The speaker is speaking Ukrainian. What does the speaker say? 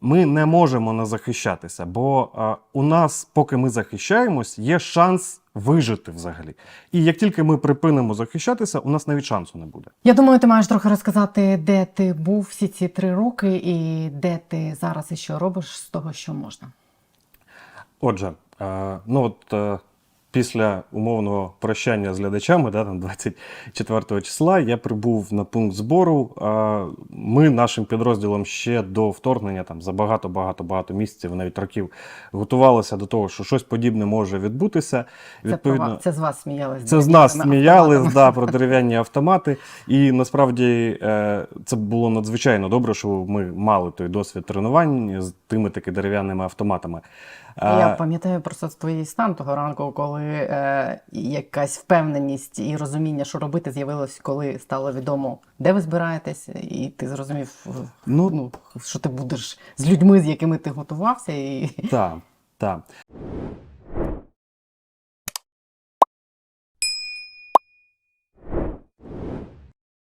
ми не можемо не захищатися, бо у нас, поки ми захищаємось, є шанс вижити взагалі. І як тільки ми припинимо захищатися, у нас навіть шансу не буде. Я думаю, ти маєш трохи розказати, де ти був всі ці три роки, і де ти зараз і що робиш з того, що можна. Отже, е, ну от е, після умовного прощання з глядачами, да, там 24 числа, я прибув на пункт збору. Ми нашим підрозділом ще до вторгнення, там за багато, багато, багато місяців, навіть років, готувалися до того, що щось подібне може відбутися. Це, вас- це з вас сміялись. Це з нас сміялись да, про дерев'яні автомати. І насправді е, це було надзвичайно добре, що ми мали той досвід тренувань з тими таки дерев'яними автоматами. Я Е, пам'ятаю просто твій стан того ранку, коли е, якась впевненість і розуміння, що робити, з'явилось, коли стало відомо, де ви збираєтесь, і ти зрозумів, Ну, ну, що ти будеш з людьми, з якими ти готувався, і Так, так.